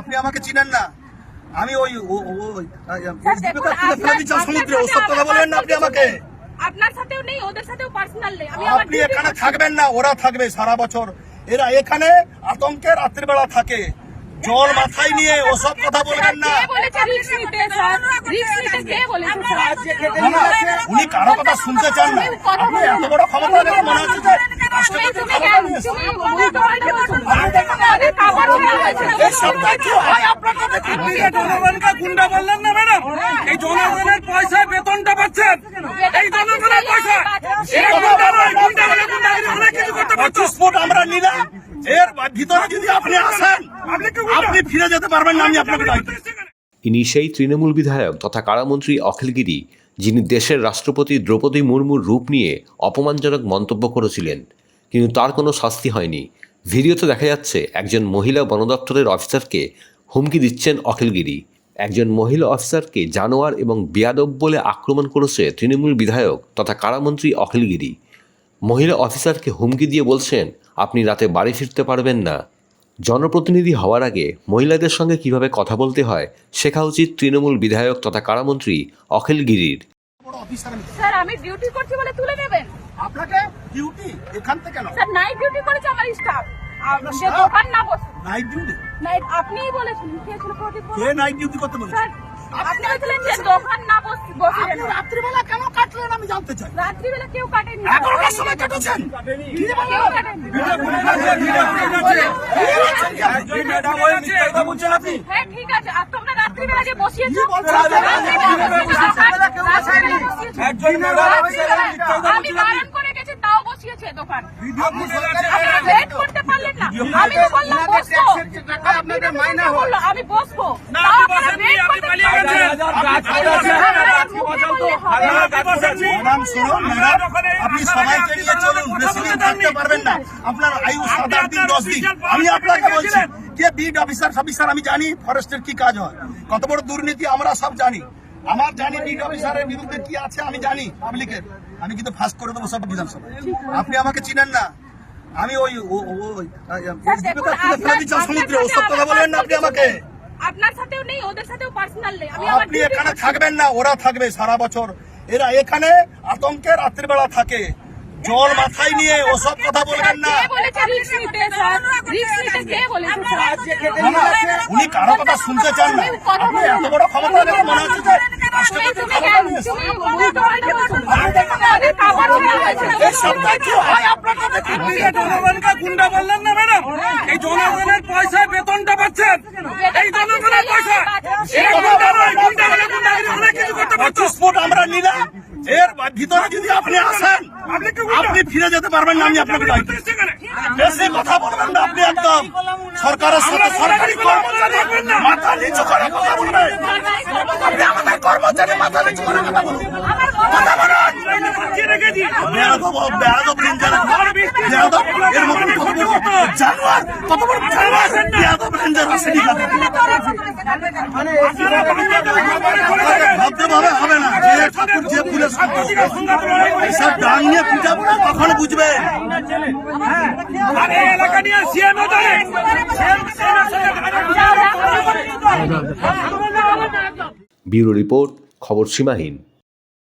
আপনি আমাকে চিনেন না আমি ওই ও- ও- সমুদ্রে সাথে ওসব কথা বলবেন না আপনি আমাকে আপনার সাথেও নেই ওদের সাথেও পার্সোনাল নেই আমি আপনি এখানে থাকবেন না ওরা থাকবে সারা বছর এরা এখানে আতঙ্কে রাত্রিবেলা থাকে জল মাথায় নিয়ে ওসব কথা বলবেন না উনি কারও কথা শুনতে চান না আপনি এত বড় ক্ষমতা মনে হচ্ছে গুন্ডা বললেন না ম্যাডাম এই জনগণের পয়সায় বেতনটা পাচ্ছেন এই জনগণের পয়সা ফিরে যেতে পারবেন না ইনি সেই তৃণমূল বিধায়ক তথা কারামন্ত্রী অখিলগিরি যিনি দেশের রাষ্ট্রপতি দ্রৌপদী মুর্মুর রূপ নিয়ে অপমানজনক মন্তব্য করেছিলেন। কিন্তু তার কোনো শাস্তি হয়নি। ভিডিওতে দেখা যাচ্ছে, একজন মহিলা বন দপ্তরের অফিসারকে হুমকি দিচ্ছেন অখিলগিরি। একজন মহিলা অফিসারকে জানোয়ার এবং বেয়াদব বলে আক্রমণ করেছে তৃণমূল বিধায়ক তথা কারামন্ত্রী অখিলগিরি। মহিলা অফিসারকে হুমকি দিয়ে বলছেন, আপনি রাতে বাড়ি ফিরতে পারবেন না। জনপ্রতিনিধি হওয়ার আগে মহিলাদের সঙ্গে কীভাবে কথা বলতে হয়, শেখা উচিত তৃণমূল বিধায়ক তথা কারামন্ত্রী অখিল গিরির বড় অফিসার আমি। স্যার আমি ডিউটি করছি বলে তুলে নেবেন? আপনাকে ডিউটি এখান থেকে কেন স্যার নাইট ডিউটি করেছে আমার স্টাফ যে দোকান না বসে। নাইট ডিউটি নাইট আপনিই বলেছেন কে ছিল প্রদীপ কে নাইট ডিউটি করতে বলেছে? স্যার আপনি বলেছিলেন যে দোকান না বসে বসে আপনি রাত্রিবেলা কেন কাটলেন আমি জানতে চাই। রাত্রিবেলা কেউ কাটেনি এগারোটার সময় কেটেছেন? কেউ কাটেনি। হ্যাঁ আমি বারণ করে গেছি তাও বসিয়েছে দোকান। wait করতে পারলেন না। আমি বললাম বসবো। আমি বসবো। না, তাও আপনারা বসেননি, করতে পালিয়ে পারলেন গেছেন। না। গাছ কাটা আছে, আপনারা গাছ মুখে বাঁচাও তো। বললে হবে না। আপনারা বসেননি। ম্যাডাম শুনুন ম্যাডাম। আপনি সবাইকে নিয়ে চলুন বেশি থাকতে পারবেন না। আপনার আয়ু সাত আট দিন দশ দিন আমি আপনাকে বলছি কে বিড অফিসার অফিসার আমি জানি ফরেস্টের কি কাজ হয়। কত বড় দুর্নীতি আমরা সব জানি। আমার জানি বিড অফিসারের বিরুদ্ধে কি আছে আমি জানি পাবলিকের। আমি কিন্তু ফাঁস করে দেবো সব বিধানসভা আপনি আমাকে চিনেন না। আমি ওই সমুদ্রে ওসব কথা বলবেন না আপনি আমাকে। আপনার সাথেও নেই ওদের সাথেও পার্সোনাল নেই। আপনি এখানে থাকবেন না ওরা থাকবে সারা বছর। এরা এখানে আতঙ্কে রাত্রিবেলা থাকে। জল মাথায় নিয়ে ওসব কথা বলবেন না। উনি কারও কথা শুনতে চান না। আপনি এত বড় ক্ষমতা দেখে মনে হচ্ছে যে হয় গুন্ডা বললেন না ম্যাডাম? এই জনগণের পয়সায় বেতনটা পাচ্ছেন। এই জনগণের পয়সা অনেক কিছু করতে পারছ ফুট আমরা নিলাম এর ভিতরে যদি আপনি আসেন আপনি ফিরে যেতে পারবেন না আমি আপনাকে বেশি কথা বলবেন না আপনি একদম সরকারের সাথে সরকারি কর্মচারী। মাথা নিচু করে কথা বলবেন? আপনি আমাদের কর্মচারী মাথা নিচু করে কথা বলুন। কথা বলুন। রেখেছি বেয়াদব বেয়াদব রেঞ্জার। বেয়াদব এর মতন কত বড় জানোয়ার কত বড় জানোয়ার বেয়াদব রেঞ্জার আছে ভাবতে ভাবে হবে না। ঠাকুর যে নিয়ে পূজা করে তখন বুঝবে ব্যুরো রিপোর্ট খবর সীমাহীন।